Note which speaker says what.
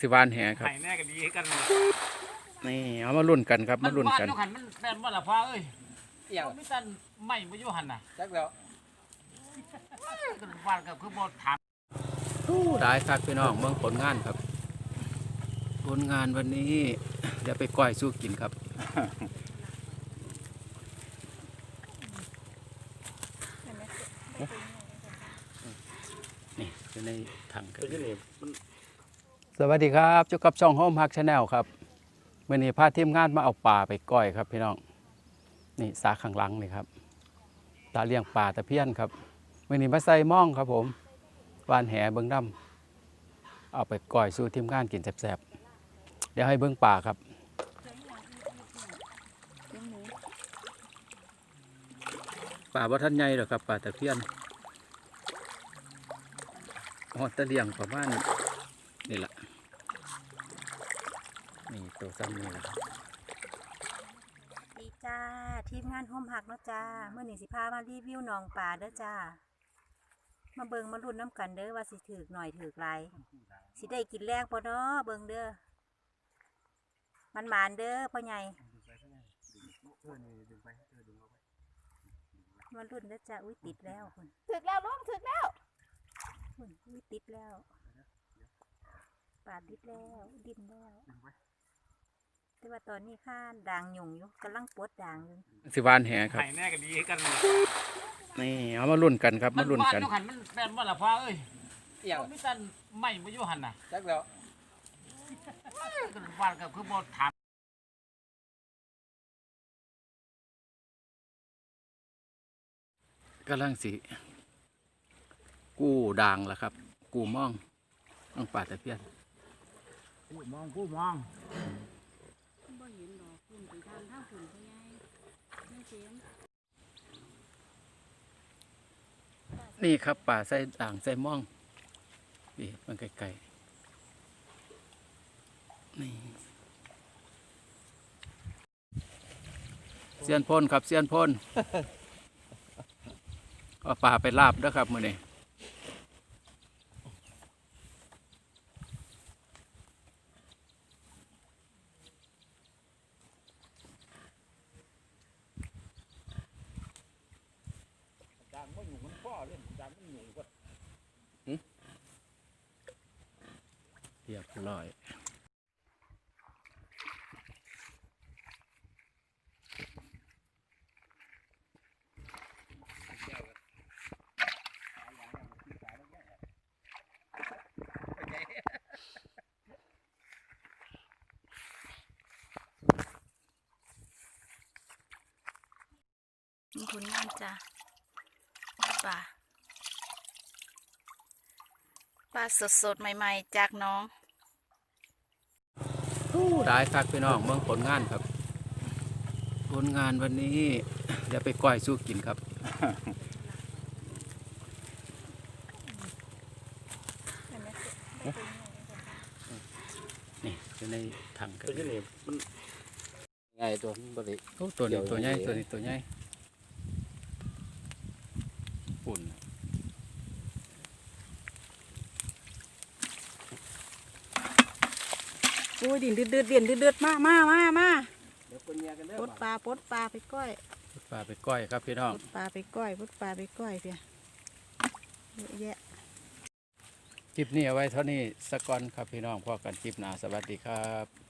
Speaker 1: สิวานแหครับ
Speaker 2: ไข่แน่ก็ดีกันเลย
Speaker 1: นี่เอามาลุ้นกันครับมาลุ้นกัน
Speaker 2: มัหันมันแม่นว่าละพ่อเอ้ย
Speaker 3: เอี่ยง
Speaker 2: มีแต่ไม่มาอยู่หันน่ะ
Speaker 3: จักแล้ว
Speaker 2: ก็วานก็คือบ่ถาม
Speaker 1: อู้หลายครับพี่น้องเมืองผลงานครับ ผลงานวันนี้เดี๋ยวไปก้อยสู้กินครับ นี่อยู่ในถังกัน
Speaker 3: เป็นยังไงมัน
Speaker 1: สวัสดีครับจ้ากับช่องโฮมฮักชาแนลครับมื่อนี้พาทีมงานมาเอาปลาไปก้อยครับพี่น้องนี่สาข้างหลังนี่ครับ ตาเลี้ยงปลาตะเพียนครับมื่อนี้มาใส่ม่องครับผมวานแหเบิ้งดำเอาไปก้อยสู่ทีมงานกินแซ่บๆเดี๋ยวให้เบิ้งปลาครับปลาบ่ทันใหญ่หรอครับปลาตะเพียนอ๋อตะเลียงประมาณนี่แหละ นี่ตัวซ้ำนี่แหละครับ
Speaker 4: ดีจ้า ทีมงานโฮมหักเนาะจ้าเมื่อนี้สิพามารีวิวหนองป่าเด้อจ้า มาเบิงมาลุ้นน้ำกันเด้อว่าสิถือหน่อยถือไรสิได้กินแรกพอเนาะเบิงเด้อมันหมานเด้อพ่อใหญ่มันรุ่นเด้อจ้าอุ้ยติดแล้วคุณ
Speaker 5: ถึกแล้วลุงถึกแล้ว
Speaker 4: คุณอุ้ยติดแล้วป่าติดแล้ว ดิ้นแล้ว แต่ว่าตอนนี้ข้าด่างหยุ่งอยู่กำลังปวดด่างอยู่
Speaker 1: สิวานแหครับ
Speaker 2: ไข่แน่ก็ดีกันเลย
Speaker 1: นี่เอามาลุ้นกันครับ มาลุ้นกัน
Speaker 2: อยู่หันมันแม่นว่าละพ่อเอ้ย
Speaker 3: เอี่ยง
Speaker 2: มีแต่ไม่มาอยู่หันน่ะ
Speaker 3: จักแล้ว
Speaker 2: ก็วานก็คือบ่ถาม
Speaker 1: กำลังสิ กู้ด่างแล้วครับ กู้ม่องน้องปลาตะเพียน
Speaker 2: ผู้มองผู้มอง
Speaker 5: บ่เห็นดอกคุณไปทางทางคุณพ่อใหญ่ไม่เสียง
Speaker 1: นี่ครับป่าใส่ด่างใส่ม่องนี่มันไกลๆนี่เสียนพ่นครับเสียนพ่นเอาป่าไปลาบเด้อครับมื้อนี้
Speaker 3: จางมันอยู่มันพ่อเล่นจางมันอยู่ก็
Speaker 1: เรียบร้อย
Speaker 4: มีผลงานจ้าป่าปลาสดๆ ใหม่ ๆ จากน้อง
Speaker 1: หลายคักพี่น้องเมืองผลงานครับ ผลงานวันนี้เดี๋ยวไปก้อยสู้กินครับ นี่อยู่ในถังกั
Speaker 3: เป็น
Speaker 1: น
Speaker 3: ยังไงมันไงตัวมันบริ
Speaker 1: โอ้ตัวนี้
Speaker 3: เดี๋ยว
Speaker 1: ตัวใหญ่
Speaker 3: เดี๋ยว
Speaker 1: ตัวนี้ตัวใหญ่ปุ่น
Speaker 5: โอ้ยดินเดือดเดือดเดือดเดือดเดือดมามามามา
Speaker 3: เดี๋ยวคนเมียกันเด้
Speaker 5: ป
Speaker 3: อ
Speaker 5: ดปลาปดปลาไปก้อย
Speaker 1: ปลาไปก้อยครับพี่น้อง
Speaker 5: ปดปลาไปก้อยปดปลาไปก้อยเพียเยอะแยะ
Speaker 1: คลิปนี้เอาไว้เท่านี้สักก่อนครับพี่น้องพอกันคลิปหน้าสวัสดีครับ